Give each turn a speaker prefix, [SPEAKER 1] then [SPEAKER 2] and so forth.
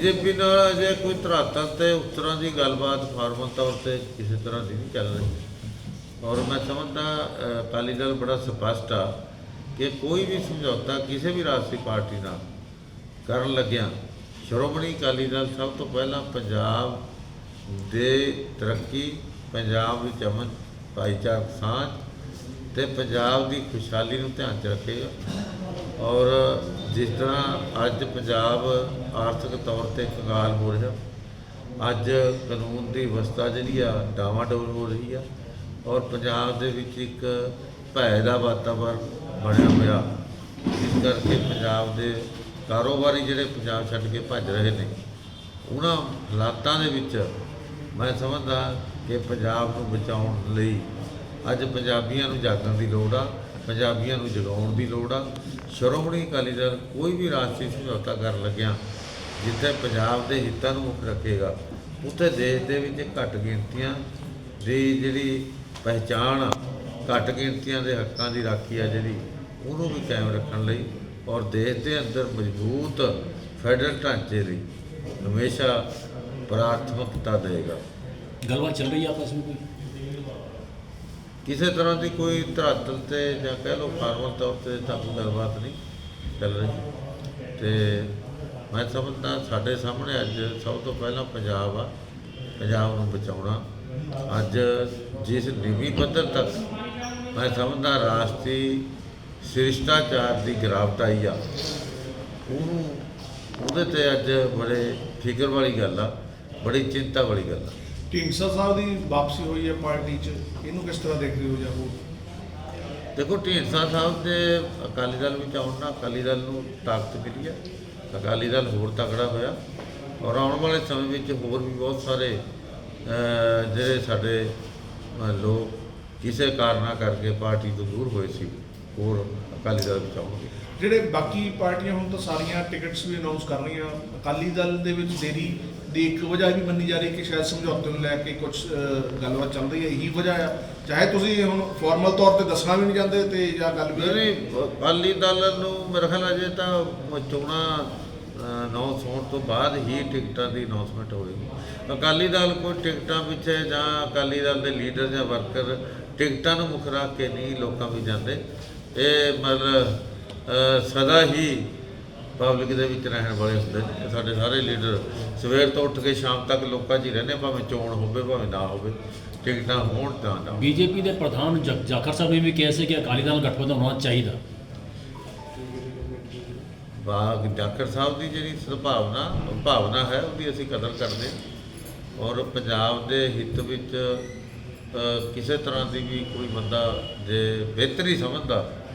[SPEAKER 1] BJP ਨਾਲ ਅਜੇ ਕੋਈ ਧਰਾਤਲ ਤੇ ਉਸ ਤਰ੍ਹਾਂ ਦੀ ਗੱਲਬਾਤ ਫਾਰਮਲ ਤੌਰ ਤੇ ਕਿਸੇ ਤਰ੍ਹਾਂ ਦੀ ਨਹੀਂ ਚੱਲ ਰਹੀ। ਔਰ ਮੈਂ ਸਮਝਦਾ ਅਕਾਲੀ ਦਲ ਬੜਾ ਸਪਸ਼ਟ ਆ ਕਿ ਕੋਈ ਵੀ ਸਮਝੌਤਾ ਕਿਸੇ ਵੀ ਰਾਜਸੀ ਪਾਰਟੀ ਨਾਲ ਕਰਨ ਲੱਗਿਆ, ਸ਼੍ਰੋਮਣੀ ਅਕਾਲੀ ਦਲ ਸਭ ਤੋਂ ਪਹਿਲਾਂ ਪੰਜਾਬ ਦੇ ਤਰੱਕੀ, ਪੰਜਾਬ ਵਿੱਚ ਅਮਨ ਭਾਈਚਾਰਕ ਸਾਂਝ ਤੇ ਪੰਜਾਬ ਦੀ ਖੁਸ਼ਹਾਲੀ ਨੂੰ ਧਿਆਨ 'ਚ ਰੱਖੇਗਾ। ਔਰ ਜਿਸ ਤਰ੍ਹਾਂ ਅੱਜ ਪੰਜਾਬ ਆਰਥਿਕ ਤੌਰ ਤੇ ਕੰਗਾਲ ਹੋ ਰਿਹਾ, ਅੱਜ ਕਾਨੂੰਨ ਦੀ ਵਿਵਸਥਾ ਜਿਹੜੀ ਆ ਡਾਵਾਡੋਲ ਹੋ ਰਹੀ ਆ, ਔਰ ਪੰਜਾਬ ਦੇ ਵਿੱਚ ਇੱਕ ਭੈ ਦਾ ਵਾਤਾਵਰਣ ਬਣਿਆ ਹੋਇਆ ਇਸ ਕਰਕੇ ਪੰਜਾਬ ਦੇ ਕਾਰੋਬਾਰੀ ਜਿਹੜੇ ਪੰਜਾਬ ਛੱਡ ਕੇ ਭੱਜ ਰਹੇ ਨੇ, ਉਹਨਾਂ ਹਾਲਾਤਾਂ ਦੇ ਵਿੱਚ ਮੈਂ ਸਮਝਦਾ ਕਿ ਪੰਜਾਬ ਨੂੰ ਬਚਾਉਣ ਲਈ ਅੱਜ ਪੰਜਾਬੀਆਂ ਨੂੰ ਜਾਗਣ ਦੀ ਲੋੜ ਆ, ਪੰਜਾਬੀਆਂ ਨੂੰ ਜਗਾਉਣ ਦੀ ਲੋੜ ਆ। ਸ਼੍ਰੋਮਣੀ ਅਕਾਲੀ ਦਲ ਕੋਈ ਵੀ ਰਾਸ਼ਟਰੀ ਸਮਝੌਤਾ ਕਰਨ ਲੱਗਿਆ, ਜਿੱਥੇ ਪੰਜਾਬ ਦੇ ਹਿੱਤਾਂ ਨੂੰ ਮੁੱਖ ਰੱਖੇਗਾ, ਉੱਥੇ ਦੇਸ਼ ਦੇ ਵਿੱਚ ਘੱਟ ਗਿਣਤੀਆਂ ਦੀ ਜਿਹੜੀ ਪਹਿਚਾਣ ਆ, ਘੱਟ ਗਿਣਤੀਆਂ ਦੇ ਹੱਕਾਂ ਦੀ ਰਾਖੀ ਆ ਜਿਹੜੀ, ਉਹਨੂੰ ਵੀ ਕਾਇਮ ਰੱਖਣ ਲਈ ਔਰ ਦੇਸ਼ ਦੇ ਅੰਦਰ ਮਜ਼ਬੂਤ ਫੈਡਰਲ ਢਾਂਚੇ ਲਈ ਹਮੇਸ਼ਾ ਪ੍ਰਾਥਮਿਕਤਾ ਦੇਗਾ।
[SPEAKER 2] ਗੱਲਬਾਤ ਚੱਲ ਰਹੀ ਆ ਆਪਸ ਵਿੱਚ
[SPEAKER 1] ਕਿਸੇ ਤਰ੍ਹਾਂ ਦੀ ਕੋਈ ਧਰਾਤਲ ਤੇ ਜਾਂ ਕਹਿ ਲਓ ਫਾਰਮਲ ਤੌਰ ਤੇ ਤੁਹਾਨੂੰ ਗੱਲਬਾਤ ਨਹੀਂ ਚੱਲ ਰਹੀ। ਤੇ ਮੈਂ ਸਮਝਦਾ ਸਾਡੇ ਸਾਹਮਣੇ ਅੱਜ ਸਭ ਤੋਂ ਪਹਿਲਾਂ ਪੰਜਾਬ ਆ, ਪੰਜਾਬ ਨੂੰ ਬਚਾਉਣਾ। ਅੱਜ ਜਿਸ ਨੀਵੀਂ ਪੱਧਰ ਤੱਕ ਮੈਂ ਸਮਝਦਾ ਰਾਸ਼ਟਰੀ ਸ਼੍ਰਿਸ਼ਟਾਚਾਰ ਦੀ ਗਿਰਾਵਟ ਆਈ ਆ, ਉਹਨੂੰ, ਉਹਦੇ ਤੇ ਅੱਜ ਬੜੇ ਫਿਕਰ ਵਾਲੀ ਗੱਲ ਆ, ਬੜੀ ਚਿੰਤਾ ਵਾਲੀ ਗੱਲ ਆ।
[SPEAKER 3] ਢੀਂਡਸਾ ਸਾਹਿਬ ਦੀ ਵਾਪਸੀ ਹੋਈ ਹੈ ਪਾਰਟੀ 'ਚ ਇਹਨੂੰ ਕਿਸ ਤਰ੍ਹਾਂ ਦੇਖਦੇ ਹੋ ਜਾਂ ਹੋਰ?
[SPEAKER 1] ਦੇਖੋ ਢੀਂਡਸਾ ਸਾਹਿਬ ਦੇ ਅਕਾਲੀ ਦਲ ਵਿੱਚ ਆਉਣ ਨਾਲ ਅਕਾਲੀ ਦਲ ਨੂੰ ਤਾਕਤ ਮਿਲੀ ਹੈ। ਅਕਾਲੀ ਦਲ ਹੋਰ ਤਕੜਾ ਹੋਇਆ ਔਰ ਆਉਣ ਵਾਲੇ ਸਮੇਂ ਵਿੱਚ ਹੋਰ ਵੀ ਬਹੁਤ ਸਾਰੇ ਅਹ, ਜਿਹੜੇ ਸਾਡੇ ਅਹ, ਲੋਕ ਕਿਸੇ ਕਾਰਨਾਂ ਕਰਕੇ ਪਾਰਟੀ ਤੋਂ ਦੂਰ ਹੋਏ ਸੀ। ਹੋਰ ਅਕਾਲੀ ਦਲ ਵਿੱਚ ਆਉਣਗੇ
[SPEAKER 3] ਜਿਹੜੇ ਬਾਕੀ ਪਾਰਟੀਆਂ ਹੁਣ ਤਾਂ ਸਾਰੀਆਂ ਟਿਕਟਸ ਵੀ ਅਨਾਉਂਸ ਕਰ ਰਹੀਆਂ। ਅਕਾਲੀ ਦਲ ਦੇ ਵਿੱਚ ਦੇਰੀ ਦੀ ਇੱਕ ਵਜ੍ਹਾ ਵੀ ਮੰਨੀ ਜਾ ਰਹੀ ਕਿ ਸ਼ਾਇਦ ਸਮਝੌਤੇ ਨੂੰ ਲੈ ਕੇ ਕੁਝ ਗੱਲਬਾਤ ਚੱਲ ਰਹੀ ਹੈ। ਇਹੀ ਵਜ੍ਹਾ ਆ। ਚਾਹੇ ਤੁਸੀਂ ਹੁਣ ਫਾਰਮਲ ਤੌਰ ਤੇ ਦੱਸਣਾ ਵੀ ਨਹੀਂ ਚਾਹੁੰਦੇ ਤੇ ਜਾਂ ਗੱਲ ਵੀ
[SPEAKER 1] ਨਹੀਂ ਅਕਾਲੀ ਦਲ ਨੂੰ ਮੇਰੇ ਖਿਆਲ ਅਜੇ ਤਾਂ ਚੋਣਾਂ ਅਨਾਉਂਸ ਹੋਣ ਤੋਂ ਬਾਅਦ ਹੀ ਟਿਕਟਾਂ ਦੀ ਅਨਾਉਂਸਮੈਂਟ ਹੋਏਗੀ ਅਕਾਲੀ ਦਲ ਕੋਈ ਟਿਕਟਾਂ ਪਿੱਛੇ ਜਾਂ ਅਕਾਲੀ ਦਲ ਦੇ ਲੀਡਰ ਜਾਂ ਵਰਕਰ ਟਿਕਟਾਂ ਨੂੰ ਮੁੱਖ ਰੱਖ ਕੇ ਨਹੀਂ ਲੋਕਾਂ ਵਿੱਚ ਜਾਂਦੇ। ਇਹ ਮਤਲਬ ਸਦਾ ਹੀ ਪਬਲਿਕ ਦੇ ਵਿੱਚ ਰਹਿਣ ਵਾਲੇ ਹੁੰਦੇ ਨੇ। ਸਾਡੇ ਸਾਰੇ ਲੀਡਰ ਸਵੇਰ ਤੋਂ ਉੱਠ ਕੇ ਸ਼ਾਮ ਤੱਕ ਲੋਕਾਂ 'ਚ ਹੀ ਰਹਿੰਦੇ ਭਾਵੇਂ ਚੋਣ ਹੋਵੇ ਭਾਵੇਂ ਨਾ ਹੋਵੇ ਟਿਕਟਾਂ ਹੋਣ ਤਾਂ ਨਾ
[SPEAKER 2] ਬੀਜੇਪੀ ਦੇ ਪ੍ਰਧਾਨ ਜਾਖਰ ਸਾਹਿਬ ਨੇ ਵੀ ਕਿਹਾ ਸੀ ਕਿ ਅਕਾਲੀ ਦਲ ਗਠਬੰਧਨ ਹੋਣਾ ਚਾਹੀਦਾ।
[SPEAKER 1] ਬਾਗ ਜਾਖਰ ਸਾਹਿਬ ਦੀ ਜਿਹੜੀ ਸੁਭਾਵਨਾ ਭਾਵਨਾ ਹੈ ਉਹਦੀ ਅਸੀਂ ਕਦਰ ਕਰਦੇ ਔਰ ਪੰਜਾਬ ਦੇ ਹਿੱਤ ਵਿੱਚ ਕਿਸੇ ਤਰ੍ਹਾਂ ਦੀ ਵੀ ਕੋਈ ਬੰਦਾ ਜੇ ਬਿਹਤਰੀ ਸਮਝਦਾ